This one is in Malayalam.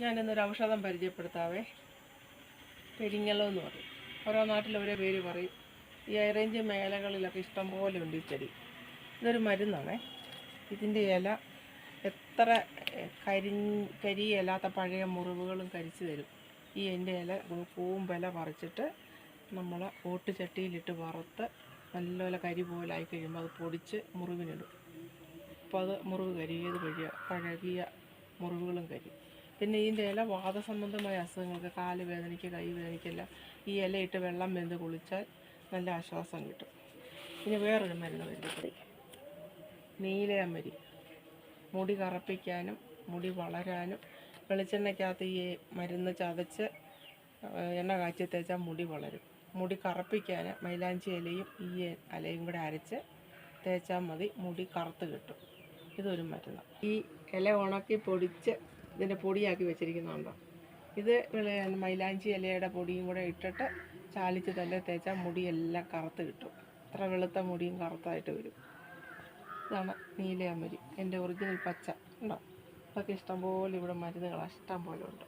ഞാനിന്നൊരു ഔഷധം പരിചയപ്പെടുത്താവേ. പെരിങ്ങലോ എന്ന് പറയും. ഓരോ നാട്ടിൽ ഓരോ പേര് പറയും. ഈ അയറേഞ്ച് മേലകളിലൊക്കെ ഇഷ്ടം പോലെ ഉണ്ട് ഈ ചെടി. ഇതൊരു മരുന്നാണേ. ഇതിന്റെ ഇല എത്ര കരി കരിയല്ലാത്ത പഴയ മുറിവുകളും കരിച്ചു തരും. ഈ എന്റെ ഇല പൂവും വില പറിച്ചിട്ട് നമ്മൾ ഓട്ടുചട്ടിയിലിട്ട് വറുത്ത് നല്ലപോലെ കരി പോലായി കഴിയുമ്പോൾ അത് പൊടിച്ച് മുറിവിനിടും. അപ്പോൾ അത് മുറിവ് കരിയത് കഴിയുക പഴകിയ മുറിവുകളും കരിയും. പിന്നെ ഇതിന്റെ ഇല വാദസംബന്ധമായ അസുഖങ്ങൾക്ക് കാൽ വേദനയ്ക്ക് കൈ വേദനയ്ക്കെല്ലാം ഈ ഇലയിട്ട് വെള്ളം വെന്ത് കുളിച്ചാൽ നല്ല ആശ്വാസം കിട്ടും. ഇനി വേറൊരു മരുന്ന് പരിചയപ്പെടി നീലയമരി മുടി കറപ്പിക്കാനും മുടി വളരാനും വെളിച്ചെണ്ണയ്ക്കകത്ത് ഈ മരുന്ന് ചതച്ച് എണ്ണ കാച്ചി തേച്ചാൽ മുടി വളരും. മുടി കറപ്പിക്കാൻ മൈലാഞ്ചി ഇലയും ഈ ഇലയും കൂടെ അരച്ച് തേച്ചാൽ മതി മുടി കറുത്ത് കിട്ടും. ഇതൊരു മരുന്ന്. ഈ ഇല ഉണക്കി പൊടിച്ച് ഇതിന്റെ പൊടിയാക്കി വെച്ചിരിക്കുന്നുണ്ടോ? ഇത് മൈലാഞ്ചി ഇലയുടെ പൊടിയും കൂടെ ഇട്ടിട്ട് ചാലിച്ച് തന്നെ തേച്ചാൽ മുടിയെല്ലാം കറുത്ത് കിട്ടും. അത്ര വെളുത്ത മുടിയും കറുത്തായിട്ട് വരും. ഇതാണ് നീലയമരി എന്റെ ഒറിജിനൽ പച്ച. ഉണ്ടോ അതൊക്കെ ഇഷ്ടംപോലെ ഇവിടെ മരുന്നുകൾ ഇഷ്ടം പോലെ ഉണ്ട്.